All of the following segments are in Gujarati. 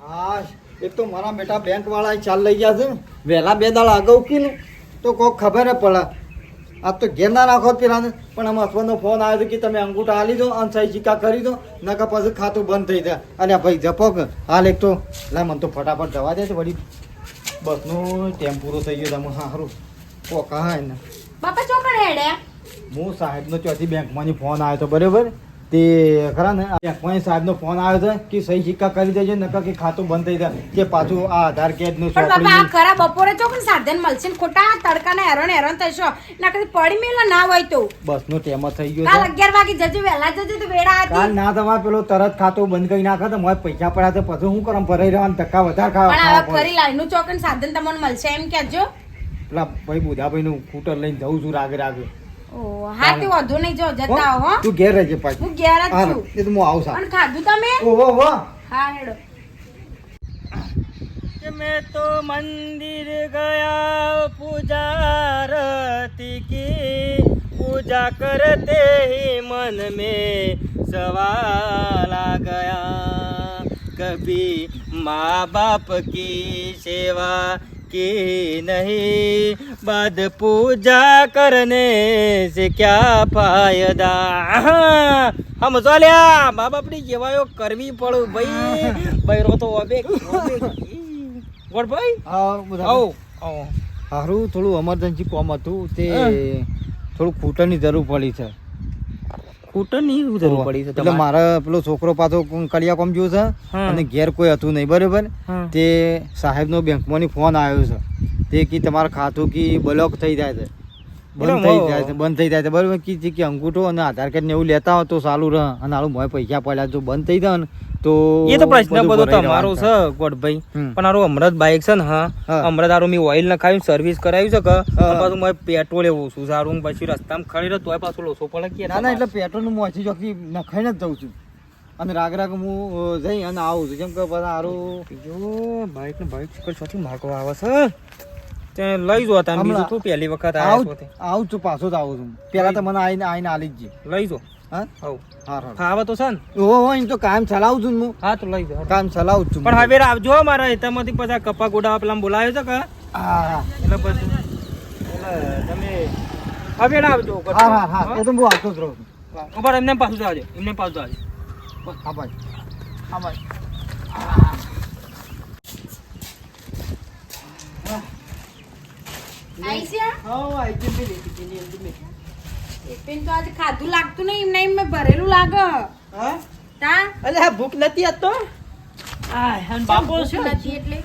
હા એક તો મારા બેટા બેંક વાળા ચાલ લઈ ગયા છે. વહેલા બે દાડા અગાઉ કીધું. તો કોક ખબર ન પડે. આ તો ઘેર ના નાખો પેલા પણ આમ હસબન્ડનો ફોન આવ્યો કે તમે અંગૂઠા હાલી દો અને સહી ચીકા કરી દો. નકર પછી ખાતું બંધ થઈ જાય. અને ભાઈ જપો હાલ એક તો લા મને તો ફટાફટ જવા દે છે વળી. બસનું ટેમ પૂરો થઈ ગયો તમે સારું પોકા હા એને. બાપા ચોકડ હેડે? હું સાહેબનો ચોથી બેંકમાંથી ફોન આવ્યો તો બરાબર. તે ખરા ને બેંકમાંથી સાહેબનો ફોન આવ્યો છે કે સહી સિક્કા કરી દેજો નકર કે ખાતું બંધ થઈ જાય કે પાછું આ આધાર કાર્ડનું પણ બાપા આ ખરા બપોરે ચોકન સાધન મળશે ને ખોટા તડકાને હેરાન હેરાન થશો. ના કદી પડી મેલો ના હોય તો. બસ બસનો ટેમ થઈ ગયો કાલ છે. અગિયાર વાગે જજો વેલા જજો તો વેળા કાલ ના તમારે પેલો તરત ખાતું બંધ કરી નાખે તો મોય પૈસા પડ્યા તો પછી હું કરમ ભરાઈ રહેવાનું ધક્કા વધારે ખાવા પણ હવે ફરી લાઈનનું ચોકન સાધન તમને મળશે એમ કહેજો. પેલા ભાઈ બુધાભાઈનું સ્કૂટર લઈને જઉં છું રાગે રાગે. હા તે વાંધો નહીં જો જતા હો તું ઘેર રહેજે પાછી. હું ઘેર જ છું. એ તો મંદિર ગયા પૂજારતી કી. પૂજા કરતે મન મે સવાલા ગયા. કભી મા બાપ કી સેવા की सेवा की नहीं बाद पूजा करने से क्या फायदा हम ચાલ્યા મા બાપની સેવાઓ કરવી પડે ભાઈ બૈરો તો અબે ગોળ ભાઈ હા બુધાભાઈ. આવો આવો હારું થોડું એમરજન્સી કોમ હતું તે હા. થોડું ખૂટરની જરૂર પડી છે કૂટરની જરૂર પડી છે એટલે મારા પેલો છોકરો પાછો કડિયા કોમ ગયો છે અને ઘેર કોઈ હતું નહીં બરાબર? સાહેબ તે સાહેબનો બેંકમાંથી ફોન આવ્યો છે. તે કે તમારું ખાતું કે બ્લોક થઈ જાય છે. બંધ થઈ જાય છે બંધ થઈ જાય છે બરાબર? કી છે કે અંગૂઠો અને આધાર કાર્ડ ને એવું લેતા હોય તો સારું રહે. અને હાલું મોય પૈસા પડ્યા જો બંધ થઈ જાય ને તો એ તો પ્રશ્ન બધો તમારો છે ગોડભાઈ. પણ આરો અમૃત બાઈક છે ને હા. હા. અમૃત હારું મેં ઓઇલ નખાયું સર્વિસ કરાવ્યું છે કે હા. પાછું મારે પેટ્રોલ એવું છું સારું પછી રસ્તામાં ખડી રહ્યો તોય પાછું લોસો પડે કે ના ના એટલે પેટ્રોલનું મોચી ચોકી નખાઈને જ જઉં છું. અને રાગ રાગ હું જઈ અને આવું છું. કેમ કે બધા સારું બીજો બાઈક ને બાઈક ચોથી માગો આવે છે. તે લઈ જો તમે બીજું તું પહેલી વખત આવું છો પાછો જ આવું છું. પહેલા તો મને આવીને આઈને આલી જ. લઈ જો. ફાવે તો છે ને. ઓહો હો, એમ તો કામ ચલાવું છું ને હું. હા તો લઈ જાઓ. કામ ચલાવું જ છું. પણ હવે આવજો મારા હેતામાંથી પછી કપા ગોડા પેલા બોલાવ્યો છે કે? હા એટલે પછી. એટલે તમે હવે આવજો હા હા હા. એ તો હું આવતો જ રહું. છું ઉપર એમને પાછું આવજો એમને પાછું આવજો હા ભાઈ. હા ભાઈ. આઈ છે હા આઈ પેલી ટીકીની અંદર મેં. ટિફિન તો આજે ખાધું લાગતું નહીં એમને એમ મેં ભરેલું લાગે. હા? તા? અલે આ ભૂખ નથી આ તો? આ હન બાપો શું? નથી એટલે?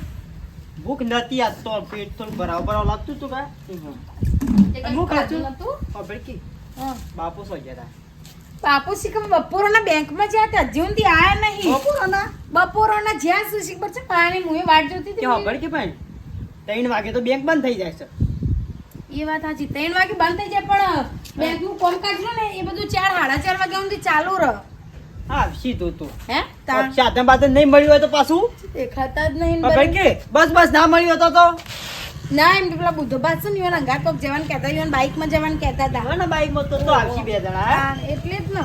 ભૂખ નથી આ તો પેટ થોડું ભરાવ ભરાવ લાગતું તું કા હું ખાધું? ખાધું નતું? ખબર કે હા. બાપો સો ગયા બાપુ શીખમ બપોરના બેંકમાં જ્યાં ત્યાં હજી સુધી આયા નહીં. બપોરોના? બપોરોના જ્યાં સુધી શીખ પડશે પાણી મુએ વાટ જોતી કે હતી ખબર કે ભાઈ? ત્રણ વાગે તો બેંક બંધ થઈ જાય છે. એ વાત સાચી ત્રણ વાગે બંધ થઈ જાય પણ બેંકનું કામકાજ છે ને એ બધું ચાર સાડા ચાર વાગ્યા સુધી ચાલુ રહે. હા સીધું તું. હે? સાધન બાધન નહીં મળ્યું હોય તો પાછું? દેખાતા જ નહીં ખબર કે બસ બસ ના મળ્યું હતો તો? ના એમ કે પેલા બુદ્ધો બાદ છે ને કોક જવાનું કહેતા ઈવન બાઇકમાં જવાનું કહેતા હતા. ને બાઈકમાં તો તો આવશે બે જણા એટલે જ ને.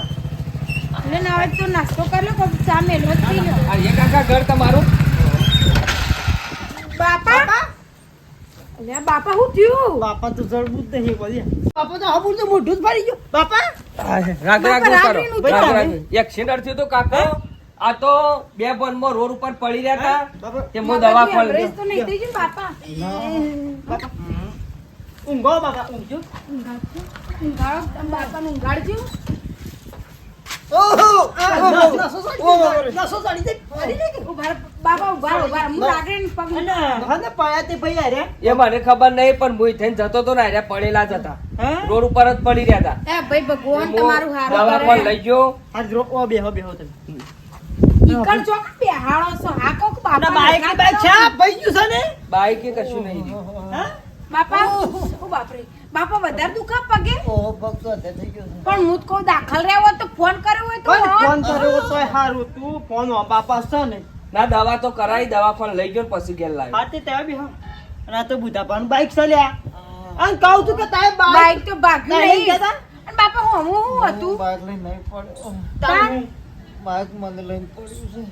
એટલે ના હવે તો નાસ્તો કરી લો કોક ચા મેલો જ પી લો. આ ઘર તમારું. બાપા? અલ્યા બાપા શું થયું? બાપા તો જડબું નહીં બોલ્યા બાપા તો હબુર તો મોઢું જ ભરી ગયું. બાપા? રાગ રાગ બાપા, ઉતારો. રાત્રિનું રાગ ઉતારો. રાગ. એક્સિડન્ટ થયું તો કાકા આ તો બે બનમાં રોડ ઉપર પડી રહ્યા હતા. તે હું દવા ખોલ તો નહીં થઈ ગયું બાપા? બાપા. ઊંઘો બાપા ઊંઘજો. ઊંઘાડજો. ઊંઘાડો બાપાને ઊંઘાડજો. એ મને ખબર નહીં પણ હું થઈને જતો તો ને આર્યા પડેલા જ હતા. રોડ ઉપર જ પડી રહ્યા હતા. એ ભાઈ ભગવાન તમારું દવા હારું લઈ ગયો. આજ રોકો બેહો બેહો તમે. ઈકણ ચોક બેહાડો છો? હા બાપા બાઈક બાઈક છે ભાઈ ગયું છે ને? બાઈક કે કશું નહીં બાપા ઓ બાપરે? બાપા વધારે દુખા પગે? ઓ ભક્તો તે થઈ ગયો પણ હું કહું દાખલ રહ્યો હોય તો ફોન કર્યો હોય તો ફોન કર્યો તો હારું તું ફોન બાપા છે ને. ના દવા તો કરાઈ દવા ફોન લઈ ગયો પછી ગેલ લાવ્યો હા તે ત્યાં બેહો અને આ તો બુધા પણ બાઈક ચલ્યા લ્યા. અને કહું છું કે તારે બાઈક બાઈક તો ભાગ્યું નહીં? અને બાપા હું હું હતું? બાઈક લઈને નહીં પડ્યો. બાઈક મને લઈને પડ્યું છે.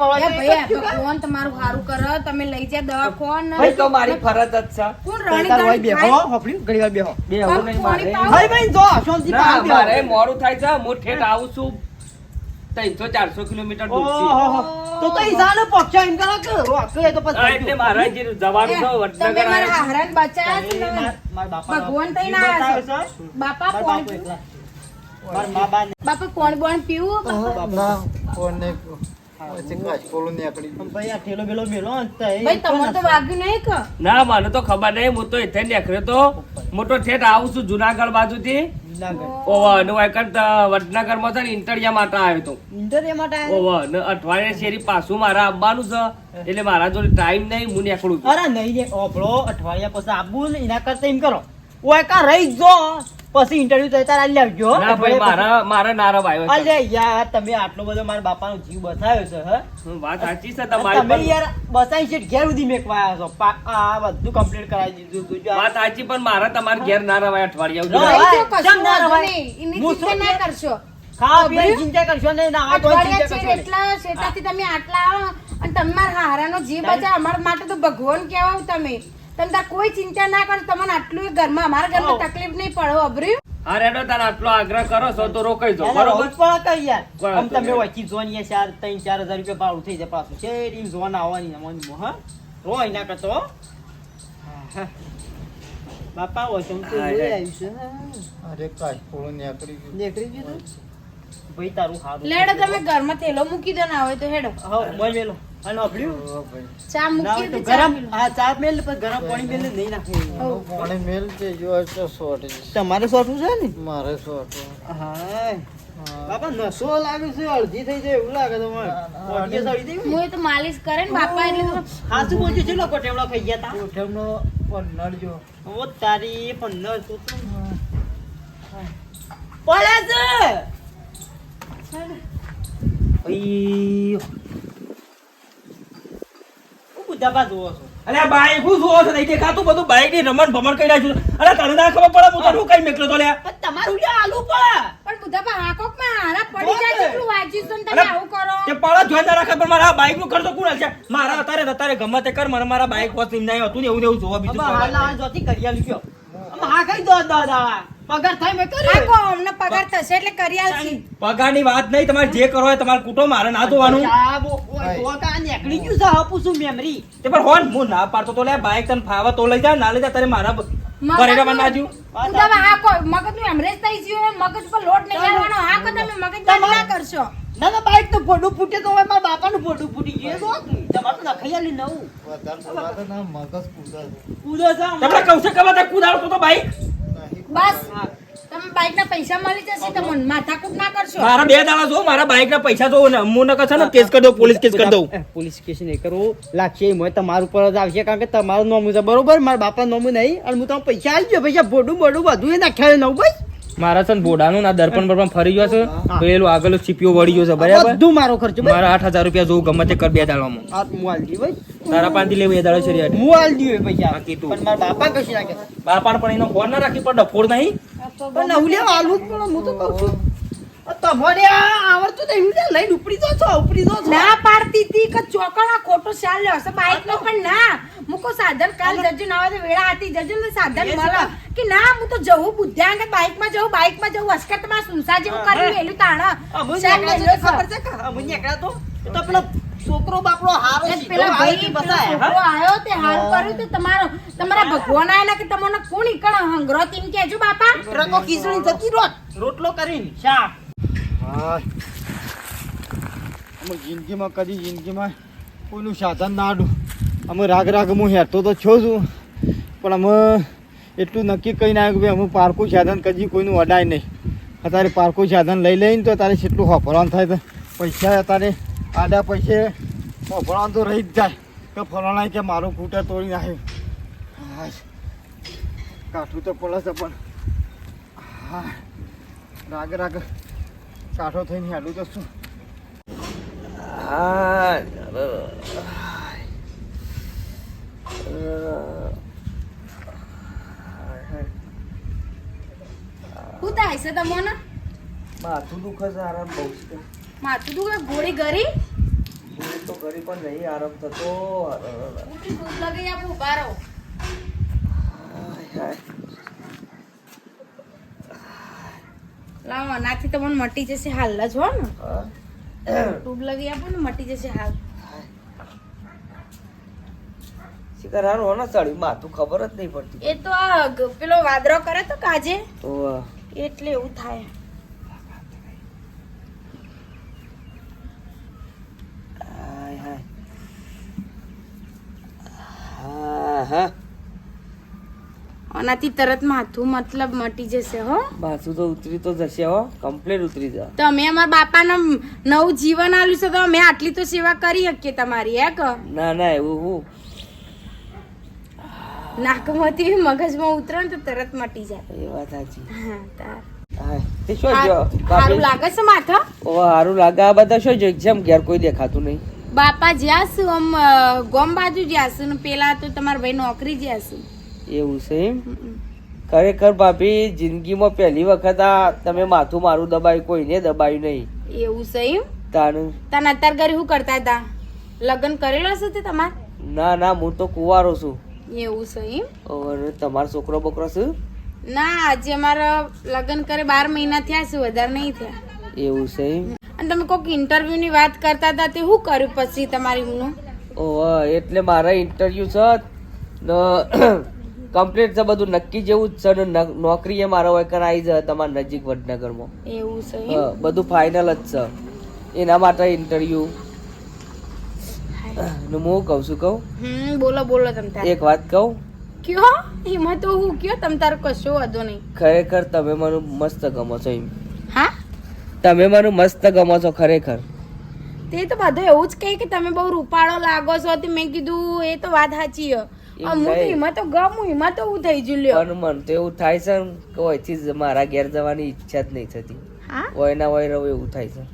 ભગવાન તમારું સારું કરે. તમે લઈ જાય ભાઈ તો મારી ફરજ જ છે. કોણ તાર રણી હોય દાણી બેહો, હોપડી, ઘડી વાર બેહો. બેહવું નહીં મારે. ભાઈ ભાઈ જો શાંતિ ના મારે મોડું થાય છે. હું ઠેઠ આવું છું. ત્રણસો ચારસો કિલોમીટર દૂર છે તો તો ઈ પક્ષા એમ કરો કે તો પછી એટલે મારે જે જવાનું મારા. બચાયા ભગવાન. બાપા બાપુ કોણ બોણ પીવું? ના વાગ્યું નહીં કે? ના મને તો ખબર નહીં. હું તો એથે નીકળ્યો તો. મોટો ઠેઠ આવું છું જુનાગઢ છે ઇન્ટરિયા માટે આવ્યો અઠવાડિયે શેરી પાછું મારા આવવાનું છે. એટલે મારા જોડે ટાઈમ નહીં હું નીકળું અરે નહીં અઠવાડિયા પછી ને એના કરતા એમ કરો. ઓય કા રહી જો. પછી ઇન્ટરવ્યુ થાય તારે આલી આવજો ના ભાઈ મારા મારા નારવ ભાઈ. અરે યાર તમે આટલો બધો મારા બાપાનો જીવ બસાયો છે હ? વાત સાચી છે તમારી તમે યાર બસાઈ છે ઘેર સુધી મેકવાયા છો. આ બધું કમ્પ્લીટ કરાવી દીધું તું જો વાત સાચી પણ મારા તમારા ઘેર ના રવાય અઠવાડિયા. કેમ કશું ના રવાય? હું ચિંતા શું ના કરશો. ખાવા પીવાની ચિંતા કરશો ને ના આ કોઈ ચિંતા છે કરશો એટલા શેતાથી તમે આટલા આવો અને તમારા હારાનો જીવ બચાવ. અમારા માટે તો ભગવાન કહેવાવ તમે. તમે તાર કોઈ ચિંતા ના કરો તમને આટલું ઘરમાં અમારા ઘરમાં તકલીફ નહીં પડો અભર્યું હા રેડો તારે આટલો આગ્રહ કરો છો તો રોકાઈ જો બરોબર? પણ કઈ યાર? આમ તમે. વચ્ચે જોવાની ચાર ત્રણ ચાર હજાર રૂપિયા ભાડું થઈ જાય પાછું. છે એમ જોવાના આવવાની ને હા? રો ના કરતો હો. બાપા હોય તો હું તો લઈ જોઈ અરે ને. અરે નીકળી ગયું. નીકળી ગયું તું? ભાઈ તારું સારું લેડો તમે ઘરમાં થેલો મૂકી દો ના હોય તો હેડો. હા બોલ મેલો અને અભડ્યું? ચા મૂકી તો ગરમ. હા ચા મેલ પણ ગરમ પાણી મેલ નહીં નાખે. પાણી મેલ છે જો તો સોટ તમારે સોટું છે ને? મારે સોટ હા. બાપા નસો લાગે છે અડધી થઈ જાય એવું લાગે તમારે? હું તો માલિશ કરે ને બાપા એટલે હાથું હાચું છે લોકો ટેવડા ખાઈ ગયા તા? ટેવડો પણ નડજો ઓ તારી પંદર તો પડે છે હું બુધાબા જોવો છો. અરે આ બાઈક હું જોવો છો? નહીં દેખાતું બધું બાઈકની રમણ ભમણ કરી નાખ્યું છે. અરે તને ના ખબર પડે હું તને કઈ મેકલો તો લે તમારું લ્યા આલુ પડે. પણ બુધાબા હાકોકમાં હારા પડી જાય. કેટલું વાંચ્યું છે તમે આવું કરો. તે પડે જોઈ ના રાખે પણ મારા બાઈકનું ખર્ચો કોણ છે મારા અત્યારે અત્યારે ગમે તે કર મને મારા બાઈક એમ નહીં હતું ને એવું ને એવું જોવા બીજું હાલ કોઈ જોતી કરી આલી ગયો અમે હા કઈ દો દો દાવા પગાર થાય મેં કર્યું. હાકો અમને પગાર થશે એટલે કરી આલશી. પગારની વાત નહીં તમારે જે કરો હોય તમારે કૂટો મારે ના જોવાનું આ ઓય, તો કા નીકળી ગયું છે હપુ છું મેમરી તે પણ હોન હું ના પાડતો તો લે બાઈક તને ફાવે તો લઈ જા ના લઈ જા તારે મારા પરેડામાં ના જ્યું. તમે હાકો મગજનું એમરેજ થઈ ગયું મગજ પર લોટ નહીં આવવાનો હાકો તમે મગજ ના કરશો. ના ના બાઈક તો ફોડું ફૂટે તો હોય મારા બાપાનું ફોડું ફૂટી ગયું તો તમારે આલી નવું. ના મગજ કૂદા કૂદો છે તમને. કહું છે કે બધા કુદાડતો તો બાઈક બસ. તમે બાઈક ના પૈસા મળી જશે તમને માથાકૂટ ના કરશો. મારા બે દાડા જો મારા બાઈક ના પૈસા જો ને હું નકર છે ને કેસ કરી દઉં પોલીસ કેસ કરી દઉં. પોલીસ કેસ નહીં કરો. લાગશે એમ હોય તમારું ઉપર જ આવશે કારણ કે તમારું નોમું છે બરોબર મારા બાપા નોમું નહીં અને હું તમને પૈસા આવી ગયો પૈસા ભોડું બોડું બધું એ નાખ્યા નવું ભાઈ મારા છે ને બોડાનું ના દર્પણ બર્પણ ફરી ગયો છે. પેલું આગળ સીપીઓ વળી ગયો છે બરાબર? બધું મારો ખર્ચો મારા આઠ હજાર રૂપિયા જોવું ગમે તે કર બે દાડામાં. આ હું આલી દઉં ભાઈ. તારા પાંચથી લેવું એ દાડો છે. હું આલી પૈસા કીધું પણ મારા બાપા કશી નાખે બાપા પણ એનો ફોન ના રાખી પણ ડફોડ નહીં. પણ નવું લેવા આલવું પણ હું તો કહું છું. તમારે આવડતું લઈને ઉપડી છો ઉપડી જાઓ ના પાડતી હતી કે ચોકણ ખોટો ચાલ હશે બાઈક નો પણ ના. મૂકો સાધન કાલ જજો ના હોય વેળા હતી જજો ને સાધન મળે. કે ના હું તો જવું બુદ્ધ્યા બાઈકમાં જવું બાઈકમાં જવું અસ્કટમાં સુનસા જેવું કરી મેલું તાણા. અમુક ચાલ નીકળ્યા મેલ્યો તો ખબર છે કે નીકળ્યા તો તો પેલો છોકરો બાપડો હારો પેલા આવે ભાઈ તે છોકરો હા? તે હારું કર્યું તે તમારો તમારા ભગવાન આયા કે તમને કોણ ઈકણ હંગરો તીમ કેજો બાપા? ટ્રકો ખીચડી જતી રોટ રોટલો કરીને. શાક. અમે જિંદગીમાં કદી જિંદગીમાં કોઈનું સાધન ના આડું. અમે રાગ રાગ હું હેરતો તો છો છું, પણ અમે એટલું નક્કી કરીને આવ્યું કે અમે પારકું સાધન કદી કોઈનું અડાય નહીં. અત્યારે પારકું સાધન લઈ લઈને તો તારે કેટલું હોફરવાનું થાય તો પૈસા અત્યારે આડા પૈસે હોફરવાનું તો રહી જ જાય. તો ફરવાના કે મારું ફૂટર તોડી નાખ્યું. હા, કાઠું તો પડે છે પણ. હા, રાગ રાગ કાઠો થઈને હેલું તો શું? શું થાય છે તમને? માથું દુખે છે આરામ બહુ છે. માથું દુખે? ગોળી ગરી? ગોળી તો ગરી પણ નહીં આરામ થતો. દૂધ લગાઈ આપું ઊભા રહો. લાવો આનાથી તો મને મટી જશે હાલ જ હો ને. ટ્યુબ લગાઈ આપો ને મટી જશે હાલ. શિકાર હારું હોને ચડ્યું માથું ખબર જ નહીં પડતી. એ તો આ પેલો વાદરો કરે તો કાજે. એટલે એવું થાય. હા હા. આનાથી તરત માથું મતલબ મટી જશે હો. માથું તો ઉતરી તો જશે હો. કમ્પ્લીટ ઉતરી જા. તો અમે અમારા બાપાનો નવું જીવન આલ્યું છે તો અમે આટલી તો સેવા કરી શકીએ તમારી હે કે? ના ના એવું હું. નાકમાંથી મગજમાં ઉતરે ને તો તરત મટી જાય. એ વાત સાચી. હા તાર. સારું લાગે છે માથા? ઓ સારું લાગે. આ બધા શું જો એક્ઝામ ઘેર કોઈ દેખાતું નહીં. બાપા જ્યાં છું આમ ગોમ બાજુ જ્યાં છું ને પેલા તો તમારા ભાઈ નોકરી જ્યાં છું એવું છે એમ? ખરેખર ભાભી જિંદગીમાં પહેલી વખત આ તમે માથું મારું દબાયું કોઈને દબાયું નહીં. એવું છે એમ? તાનું તને અત્યાર ઘરે શું કરતા હતા? લગ્ન કરેલો છે તે તમાર? ના ના હું તો કુંવારો છું. એવું છે એમ? અને તમારો છોકરો બોકરો છે? ના આજે અમારા લગ્ન કરે બાર મહિના થયા છે વધારે નહીં થયા. એવું છે એમ? અને તમે કોઈક ઇન્ટરવ્યુ ની વાત કરતા હતા તે શું કર્યું પછી તમારી નું? ઓહ એટલે મારા ઇન્ટરવ્યુ છે ને કમ્પ્લીટ છે બધું. નક્કી જેવું જ છે નોકરી એ મારા વયકર આવી જાય તમારા નજીક વડનગરમાં. એવું છે બધું ફાઇનલ જ છે. એના માટે ઇન્ટરવ્યુ નું હું કહું છું કહું? બોલો બોલો તમે એક વાત કહું? કયો? એમાં તો હું કયો? તમ તાર કશો વાંધો નહીં. ખરેખર તમે મને મસ્ત ગમો છો એમ. હા? તમે મને મસ્ત ગમો છો ખરેખર. તે તો બધું એવું જ કહે કે તમે બહુ રૂપાળો લાગો છો. તે મેં કીધું એ તો વાત સાચી છે એમ હું તો ગમું એમાં તો હું થઈ જુ લ્યો. તો એવું થાય છે કોઈ કે મારા ઘેર જવાની ઈચ્છા જ નહીં થતી. હા? ઓયના હોય રહું એવું થાય છે.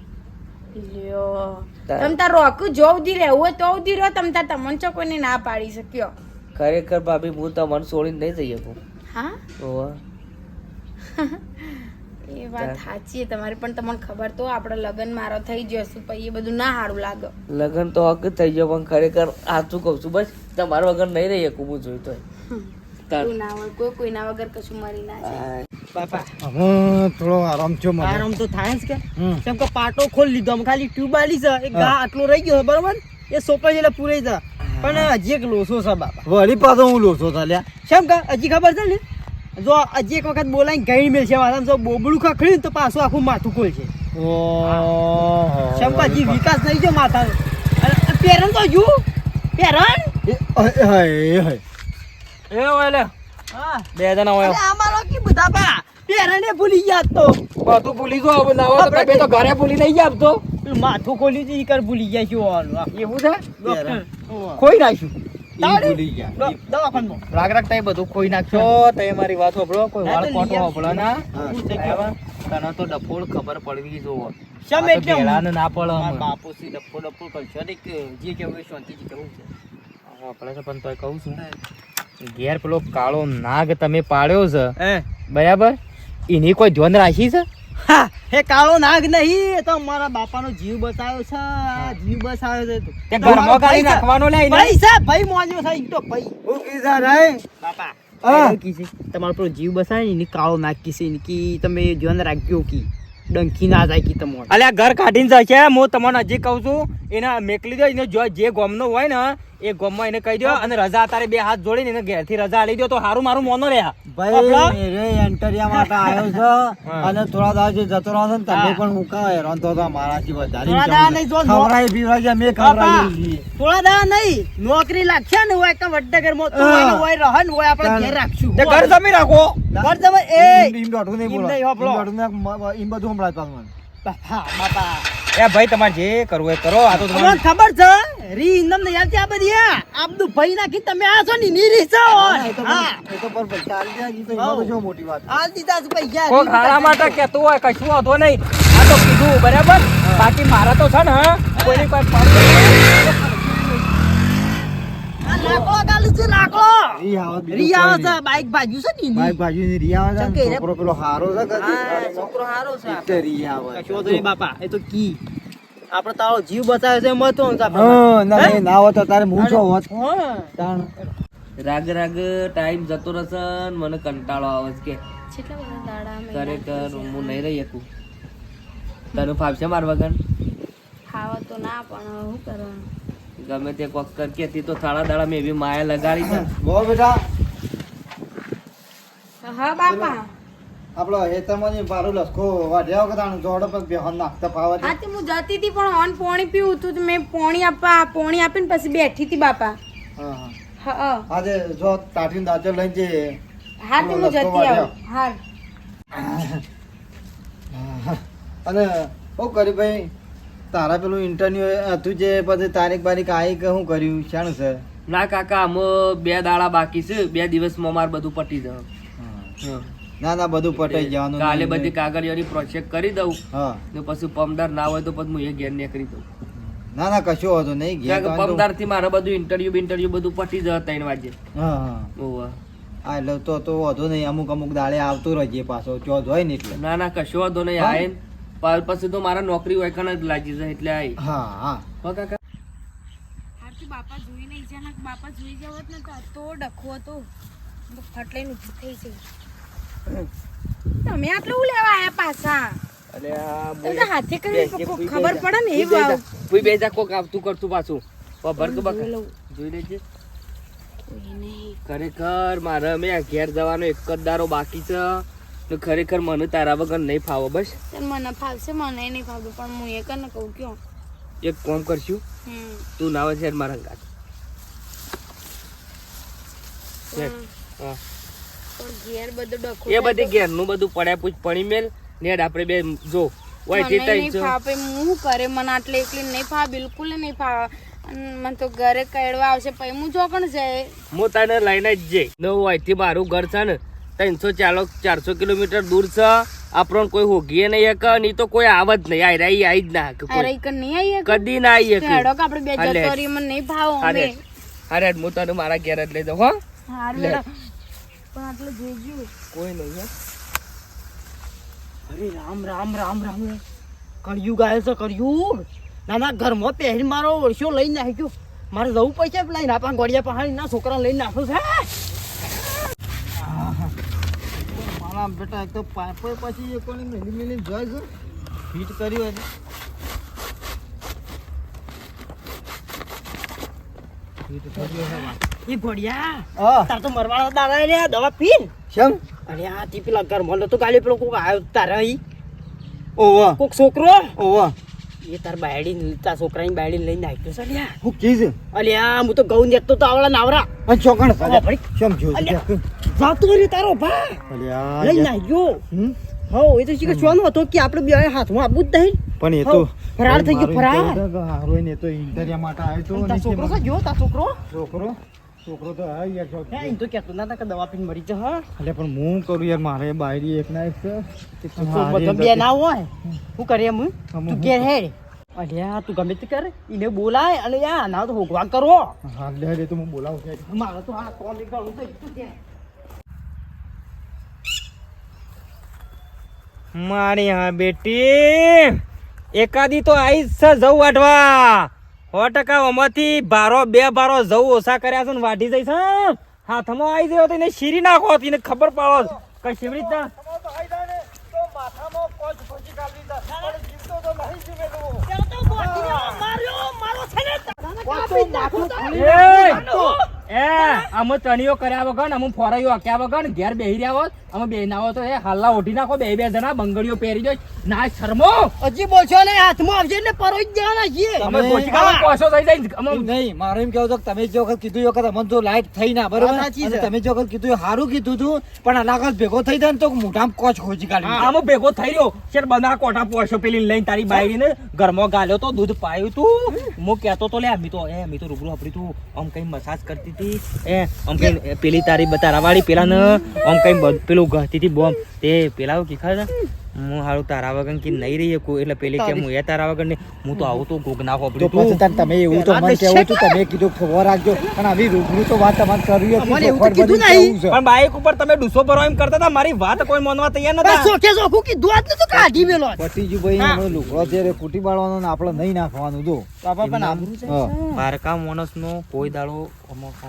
લ્યો. તમ તાર રોક જો ઉધી રહેવું હોય તો ઉધી રહ્યો તમ તાર તમને ચો કોઈને ના પાડી શક્યો. ખરેખર ભાભી હું તમને છોડીને નહીં જઈ શકું. હા? ઓવા. એ વાત સાચી. તમારે પણ તમને ખબર તો આપણે લગન મારો થઈ જશું પછી એ બધું ના સારું લાગે. લગન તો હક થઈ ગયો પણ ખરેખર સાચું કહું છું બસ તમારા વગર નહીં રહી શકું હું જોઈ તો ના હોય કોઈ કોઈના વગર કશું મરી ના જાય. બાપા હવે થોડો આરામ છો મને. આરામ તો થાય જ કે. કેમ કે પાટો ખોલી લીધો આમ ખાલી ટ્યુબ આલી છે. એક ગા આટલો રહી ગયો બરોબર? એ સોપાઈ એટલે પૂરાઈ છે. પણ હજી એક લોસો છે બાપા. વળી પાછો હું લોસો કેમ કે? હજી ખબર છે ને? જો હજી એક વખત બોલાઈ ગઈ મેલ છે વાળા જો બોબડું ખખડ્યું ને તો પાછું આખું માથું ખોલ છે. હજી વિકાસ નહીં જો માથાનો પેરણ તો જુ પેરણ એ, હાય હય, હય. એ ઓય લે. હા. બે જણા હોય. અમારો કી બધા બા. પેરણે ભૂલી ગયા તો. બધું ભૂલી જો હવે નાવા તો. બે તો ઘરે ભૂલી નહીં ગયા તો. માથું ખોલ્યું છે ઈ કર ભૂલી ગયા છું એવું છે? કોઈ નાખ્યું. રાગ રાગ બધું ખોઈ નાખશો મારી વાત કોઈ વાળ ના? તને તો ડફોળ ખબર પડવી જોવો. શેમ એટલે ભેળાને ના પડે. બાપુ સી ડફો ડફો કરશો ને કે જે કેવું એ કેવું છે. આપણે તો પણ તોય કહું છું. ઘેર પેલો કાળો નાગ તમે પાડ્યો છે. બરાબર? એની કોઈ ધ્યાન રાખી છે? હા હે કાળો નાગ નહીં એ તો મારા બાપાનો જીવ બચાવ્યો છે જીવ બચાવ્યો છે તો. ઘરમાં કાઢી. નાખવાનો લે પૈસા ભાઈ છે મોજો છે ઈ તો ભાઈ હું કીધા રે બાપા તમારો જીવ બસાય ને એની કાળો નાગ કી છે એની કી તમે જોન રાખ્યો કી ડંખી ના જાય કે તમારે. અલે ઘર કાઢીને જાય છે. હું તમને હજી કહું છું. એને મેકલી દો એને જો જે ગોમનો હોય ને એ ગોમમાં એને કહી દો અને રજા તારે બે હાથ જોડીને એને ઘેરથી રજા આલી દો તો હારું મારું મોનો રહ્યા ભાઈ રે એન્ટરિયા માટે આવ્યો છે. અને થોડા દાવ જે જતો રહ્યો છે ને તમે પણ મુકા હેરાન તો મારાથી વધારે થોડા દાવ નહીં જો નો- ખવડાવી મે છીએ. થોડા દાવ નહીં. નોકરી લાગશે ને હોય કે વડનગર મો તો હોય રહન હોય આપણે ઘેર રાખશું. ઘર જમી રાખો. ઘર તમે એ ઇમ ઈમ નહીં બોલો. ઇમ હોભળો. ઈમ નહીં, મ- બધું સંભળાય પાછું મને. બાપા બાપા. એ ભાઈ તમારે જે કરવું એ કરો. આ તો તમને ખબર છે? રી ઇન્દમ નહીં આવતી આ બધી? આ ભાઈ કી તમે આ છો ને નીરી છો. હા એ તો પર પૈસા આલી જાય, ઈ તો એમાં તો શું મોટી વાત આ દીધા છે યાર કોક ખાડા માટે કેતું હોય કશું વાંધો નહીં. આ તો કીધું બરાબર? બાકી મારા તો છે ને કોઈની કોઈ problem આ લાકડો ગાલું છે લાકડો રી આવે બીજું રી આવે કોઈ છે નહીં. બાઈક ભાજ્યું છે ને બાઈક બાજુની રી આવે છે. ને, ચમ કે રે- છોકરો પેલો હારો છે છોકરો હારો છે એટલે રી આવે કશો વાંધો નહીં બાપા એ તો કી. આપણે તારો જીવ બચાવે છે ના ના હોત તારે હું હોત રાગ રાગ ટાઈમ જતો રહેશે ને મને કંટાળો આવે છે કે ખરેખર હું નહીં રહી શકું. તને ફાવશે મારવા વગર? ખાવા તો ના પણ શું કરવાનું? ગમે તે કોક કરકે હતી તો થાળા દાડા મેં એવી માયા લગાડી છે. બો બેટા. હા બાપા. આપણો હેતમની બારું લસકો વાઢ્યા વખત આનું જોડો પર બેહન નાખતા ફાવે. હા તે હું જતી હતી પણ ઓન પોણી પીવું હતું તો મેં પોણી આપવા પોણી આપીને પછી બેઠી હતી બાપા. હા હા. હા આજે જો તાટીને દાચો લઈને જે હા તે હું જતી. આવું. હા. અને ઓ કરી ભાઈ તારા પેલું ઇન્ટરવ્યુ હતું જે પછી તારીખ બારીખ આવી કે શું કર્યું? શાનું છે? ના કાકા અમે બે દાડા બાકી છે. બે દિવસમાં માર બધું પટી જશે. ના ના બધું પટાઈ જવાનું. કાલે બધી કાગળિયાની પ્રોજેક્ટ કરી દઉં. હા. ને પછી પમદાર ના હોય તો પછી હું એ ઘેર નીકળી દઉં ના ના કશું હોતું નહીં. ઘેર પમદારથી મારે બધું ઇન્ટરવ્યુ ઇન્ટરવ્યુ બધું પટી જશે ત્રણ વાગે. હા હા. હા એટલે તો તો વાંધો નહીં. અમુક અમુક દાડે આવતું રહીએ પાછો. ચોથ હોય ને એટલે. ના ના કશો વાંધો નહીં. હા. આયન પ- પછી તો મારા નોકરી હોય જ લાગી જાય એટલે આઈ હા હા. હો કાકા. બાપા જોઈ નહીં અચાનક બાપા જોઈ જવત ને તો તો ડખો હતો. તો ફટ લઈને ઊભી થઈ છે તમે આટલું લેવા આયા પાછા? અલે આ તમે તો હાથે કરી ખબર પડે ને એ વાવ કોઈ બે જા કોક આવતું કરતું પાછું. ખબર કે બકા. જોઈ. લેજે. ખરેખર મારે અમે આ ઘેર જવાનો એક જ દારો બાકી છે. તો ખરેખર મને તારા વગર નહીં ફાવો બસ. મને ફાવશે મને નહીં ફાવતું પણ હું એક ને કહું કયો? એક કોમ કરશું તું નાવે છે મારા અંગાત પણ હા. ઘેરનું એ બધી બધું પડ્યા પૂછ પડી મેલ નેડ આપણે બે જો ઓય તે તઈ જો. ફાવે હું કરે? મને આટલે એકલી નહીં ફાવે બિલકુલ નહીં ફાવે. મને તો ઘરે કડવા આવશે પછી હું ચોકણ જાય હું તને લઈને જ જઈ ન હોય તે મારું ઘર છે ને ત્રણસો ચાલો ચારસો કિલોમીટર દૂર છે. આપણને કોઈ હોગીએ નહીં એક નહીં તો કોઈ આવ જ નહીં. આઈ રહી આઈ જ ના કદી ના આઈ શકે હેડો કે આપણે બે. જતો રહીએ મને નહીં ભાવ અરે અરે હું તને મારા ઘેર જ લઈ જાઉં હો. પણ આટલું કોઈ નહીં હો. અરે રામ રામ રામ રામ. કળિયુગ આવે છે કળિયુગ ના ના ઘરમાં પહેરી મારો ઓળશો લઈને નાખ્યો મારે જવું પડશે પેલા આપણા ગોળિયા પહાડી ના છોકરા લઈને નાખો છે. મારા બેટા એક તો પાઇપ પછી એ કોની મેલી મેલી જાય છે? ફીટ કર્યું એટલે ફીટ કર્યું છે એ હા. તાર તો મરવાના દાડા રે દવા પીન. શેમ? અરે આ તી પેલા ઘરમાં તો કાલે પેલો કોક આવ્યો તારે ઓવા કોક છોકરો? ઓવા એ તાર બાયડી તાર છોકરાની બાયડી લઈને નાખ્યો છે. અલ્યા. હું કીધું અલ્યા હું તો ઘઉં દેખતો તો આવડા નાવરા. અને ચોકણ ભાઈ. શેમ જોયું જાતો રે તારો ભા. અલ્યા, લઈને. નાખ્યો હો એ તો શીખે શું હતો કે આપણે બે હાથમાં આપવું જ નહીં. પણ એ તો ફરાર થઈ ગયો, ફરાર. હારો ને તો ઇન્ટરિયા માટે આવ્યો તો છોકરો છે જો તાર છોકરો? છોકરો? છોકરો તો હા યાર છોકરો. હે, એમ તો કહેતો ના કે દવા પીને મરી જ હા. એટલે પણ હું કરું યાર મારે બાયરી એક ના એક છે. તો બધો બે ના હોય. શું કરીએ એમ તું ઘેર હેડ. અલ્યા તું ગમે તે કર એને બોલાય અને યા ના તો હોગવા કરો. હા લે લે તો હું બોલાવું છે. મારે તો આ એક ગણું તો છે. મારી હા બેટી એકાદી તો આઈ છે જવું વાટવા સો ટકા આમાંથી બારો બે બારો જવું ઓછા કર્યા છે ને વાઢી જઈશ. હાથમાં આવી ગયો તો એને શીરી નાખો હતી ખબર પાડો. કઈ શેવી રીતના એ અમે તણીઓ કર્યા વગર ને અમે ફોરાઈઓ આક્યા વગર ઘેર બેહી રહ્યા હોત. અમે બેહના તો એ હાલના ઓઢી નાખો બે બે જણા બંગડીઓ પહેરી જોઈ. ના શરમો! હજી બોલશો ને હાથમાં આવશે ને પરોઈ જ દેવાના છીએ. અમે ગોચીકામાં કોશો થઈ જાય અમે નહીં મારે એમ કેવું હતું તમે જે વખત કીધું એ વખત અમને તો લાઈટ થઈ ના બરોબર? અને તમે જે વખત કીધું સારું કીધું હતું પણ અલાકત ભેગો થઈ જાય ને તો મોઢામાં કોચ ખોજી કાઢી આમ ભેગો થઈ રહ્યો. શેર બધા કોઠા પોસો પેલી લઈને તારી બાયડીને ઘરમાં ગાલ્યો તો દૂધ પાયું તું. હું કહેતો તો લે અમી તો એ અમી તો રૂબરૂ આપડી તું. આમ કઈ મસાજ કરતી હતી એ, આમ કઈ પેલી તારી તારા વાળી પેલા ને આમ કઈ પેલું ગહતી હતી બોમ, તે પેલા કીખા હું હારું તારા વગર કે નહીં રહી શકું? એટલે પેલી કે હું એ તારા વગર ને હું તો આવું તો ગોગ ના તો હોપડ્યું પછી તું. તમે એવું તો મને કહેવું તું તમે કીધું ખબર રાખજો. પણ આવી રૂબરૂ તો વાત તમારે કરવી હતી મને એવું કીધું નહીં. પણ બાઈક ઉપર તમે ડૂસો ભરવા એમ કરતા હતા મારી વાત કોઈ માનવા તૈયાર બસ નતા સોખે સોખું કીધું આજ તો કાઢી મેલો ભત્રીજીભાઈ ભાઈ એનો લુગડો રે કુટી બાળવાનો ને આપણે નહીં નાખવાનું જો. હા. પારકા માણસ નો કોઈ દાડો અમુક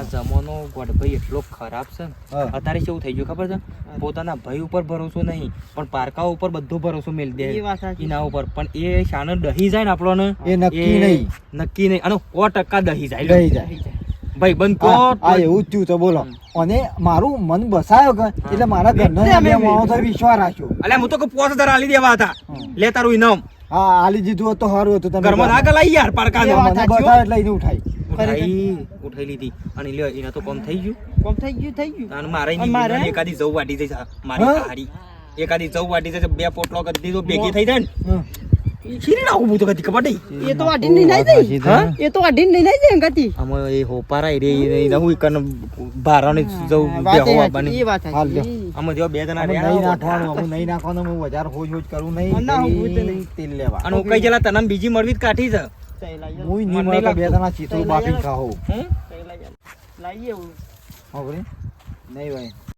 આ જમાનો ગોડભાઈ એટલો ખરાબ છે. ને. અત્યારે કેવું થઈ ગયું ખબર છે? પોતાના ભાઈ ઉપર ભરોસો નહીં પણ પારકા ઉપર બધો ભરોસો મેળ દે. એના ઉપર. પણ એ શાનો દહી જાય ને આપણને એ નક્કી નહીં. નક્કી નહીં. અને સો ટકા દહી જાય. દહી જાય. ભાઈ બંધ કો આ એવું જ થયું તો બોલો. અને મારું મન બસાયો કે એટલે મારા ઘરનો બે માણસો વિશ્વાસ રાખ્યો. એટલે હું તો કે પોસ હજાર આલી દેવા હતા. લે તારું ઇનામ હા આલી દીધું હોત તો સારું હતું તમે ઘરમાં આગળ આવી યાર પારકા બતાવ્યો એટલે ઉઠાઈ ઉઠાઈ ઉઠાઈ લીધી. અને લ્યો એના તો કોમ થઈ ગયું. કોમ થઈ ગયું થઈ ગયું. અને મારે? મારે? એકાદી જવ વાટી જઈ મારી? હારી એકાદી જવ વાટી જશે બે પોટલો કરી દીધો ભેગી થઈ જાય ને ખીરી નાખું હું કદી ખબર નહીં? એ તો વાઢી નહીં નાઈ દઈ હા? એ તો વાઢી નહીં નાઈ દઈ અંગાતી આમાં એ હોપારા રે એ હું કન ભારાને જવું વાત બેહો એ એ વાત હાલ લ્યો. સાચી. જો બે જણા અમે નહીં નાખવાનું અમે નહીં નાખવાનું હું વધારે હોજ હોજ કરું નહીં. ના, હું તો તેલ- નહીં. તેલ લેવા. અને હું કઈ જલા તને બીજી મળવી જ કાઠી છે. હું નહીં મળે તો બે. જણા ચીતરું બાફી ખાઓ લાવીએ નહીં ભાઈ.